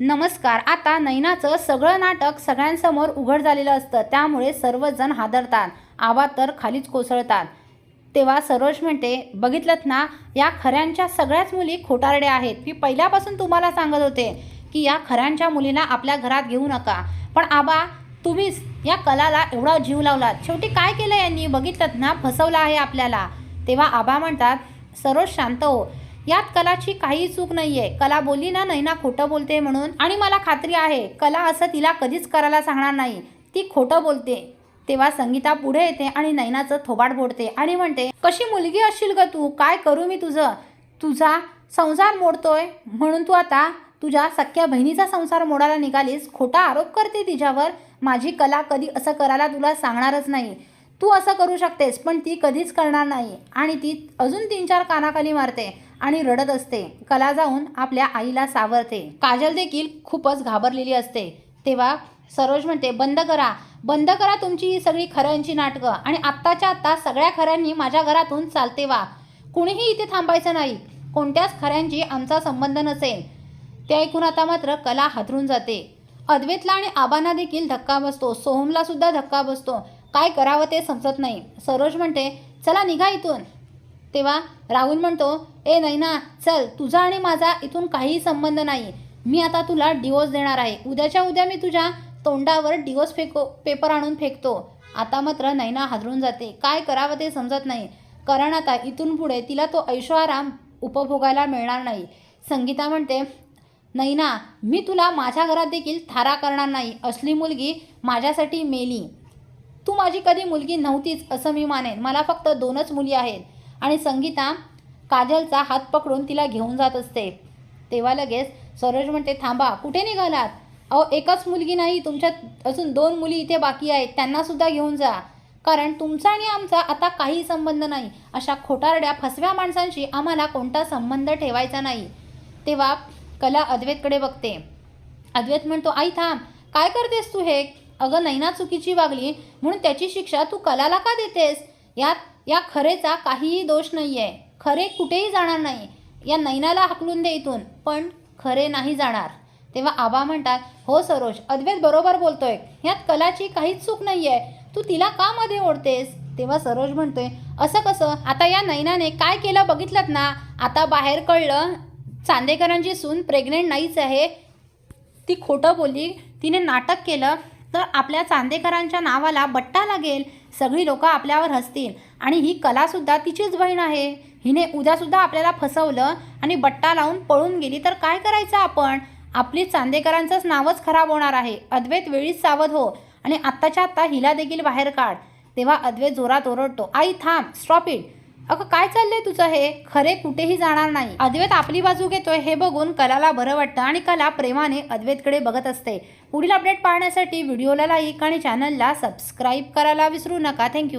नमस्कार. आता नैनाचं सगळं नाटक सगळ्यांसमोर उघड झालेलं असतं. त्यामुळे सर्वजण हादरतात. आबा तर खालीच कोसळतात. तेव्हा सरोज म्हणते बघितलं ना या खऱ्यांच्या सगळ्याच मुली खोटारड्या आहेत. मी पहिल्यापासून तुम्हाला सांगत होते की या खऱ्यांच्या मुलीला आपल्या घरात घेऊ नका. पण आबा तुम्हीच या कलाला एवढा जीव लावलात. शेवटी काय केलं यांनी? बघितलं ना? फसवलं आहे आपल्याला. तेव्हा आबा म्हणतात सरोज शांत हो. यात कलाची काही चूक नाहीये. कला बोलली ना नैना खोटं बोलते म्हणून. आणि मला खात्री आहे कला असं तिला कधीच करायला सांगणार नाही. ती खोटं बोलते. तेव्हा संगीता पुढे येते आणि नैनाचं थोबाड बोडते आणि म्हणते कशी मुलगी असशील ग तू? काय करू मी तुझं? तुझा संसार मोडतोय. म्हणून तू आता तुझ्या सख्या बहिणीचा संसार मोडायला निघालीस. खोटा आरोप करते तिच्यावर. माझी कला कधी असं करायला तुला सांगणारच नाही. तू असं करू शकतेस पण ती कधीच करणार नाही आणि ती अजून तीन चार कानाखाली मारते आणि रडत असते. कला जाऊन आपल्या आईला सावरते. काजल देखील खूपच घाबरलेली असते. तेव्हा सरोज म्हणते बंद करा. बंद करा तुमची ही सगळी खऱ्यांची नाटकं आणि आत्ताच्या आत्ता सगळ्या खऱ्यांनी माझ्या घरातून चालते वा. कुणीही इथे थांबायचं नाही. कोणत्याच खऱ्यांची आमचा संबंध नसेल. ते ऐकून आता मात्र कला हादरून जाते. अद्वैतला आणि आबांना देखील धक्का बसतो. सोहमला सुद्धा धक्का बसतो. काय करावं ते समजत नाही. सरोज म्हणते चला निघा इथून. तेव्हा राहुल म्हणतो ए नैना चल तुझा आणि माझा इथून काहीही संबंध नाही. मी आता तुला डिवोर्स देणार आहे. उद्याच्या उद्या मी तुझ्या तोंडावर डिवोर्स फेको पेपर आणून फेकतो. आता मात्र नैना हादरून जाते. काय करावं ते समजत नाही. कारण आता इथून पुढे तिला तो ऐशोआराम उपभोगायला मिळणार नाही. संगीता म्हणते नैना मी तुला माझ्या घरात देखील थारा करणार नाही. असली मुलगी माझ्यासाठी मेली. तू माझी कधी मुलगी नव्हतीच असं मी मानेन. मला फक्त दोनच मुली आहेत. आणि संगीता काजलचा हात पकडून तिला घेऊन जात असते. तेव्हा लगेच सरोज म्हणते थांबा कुठे निघालात? अहो एकच मुलगी नाही तुमच्यात अजून दोन मुली इथे बाकी आहेत. त्यांनासुद्धा घेऊन जा. कारण तुमचा आणि आमचा आता काही संबंध नाही. अशा खोटारड्या फसव्या माणसांशी आम्हाला कोणता संबंध ठेवायचा नाही. तेव्हा कला अद्वैतकडे बघते. अद्वैत म्हणतो आई थांब. काय करतेस तू हे? अगं नैना चुकीची वागली म्हणून त्याची शिक्षा तू कलाला का देतेस? यात या खरेचा काहीही दोष नाही आहे खरे कुठेही जाणार नाही. या नैनाला हाकलून दे इथून. पण खरे नाही जाणार. तेव्हा आबा म्हणतात हो सरोज अद्वैत बरोबर बोलतोय. ह्यात कलाची काहीच चूक नाही आहे तू तिला का मध्ये ओढतेस? तेव्हा सरोज म्हणतोय असं कसं? आता या नैनाने काय केलं बघितलं ना? आता बाहेर कळलं चांदेकरांची सून प्रेग्नेंट नाहीच आहे. ती खोटं बोलली तिने नाटक केलं तर आपल्या चांदेकरांच्या नावाला बट्टा लागेल. सगळी लोक आपल्यावर हसतील. आणि ही कलासुद्धा तिचीच बहीण आहे. हिने उद्यासुद्धा आपल्याला फसवलं आणि बट्टा लावून पळून गेली तर काय करायचं आपण? आपली चांदेकरांचंच नावच खराब होणार आहे. अद्वैत वेळीच सावध हो. आणि आत्ताच्या आत्ता हिला देखील बाहेर काढ. तेव्हा अद्वैत जोरात ओरडतो आई थांब स्टॉप इट. अगं काय चाललंय तुझं हे? खरे कुठेही जाणार नाही. अद्वैत आपली बाजू घेतोय हे बघून कलाला बरं वाटतं आणि कला प्रेमाने अद्वैतकडे बघत असते. पुढील अपडेट पाहण्यासाठी व्हिडिओला लाईक आणि चॅनलला सबस्क्राईब करायला विसरू नका. थँक्यू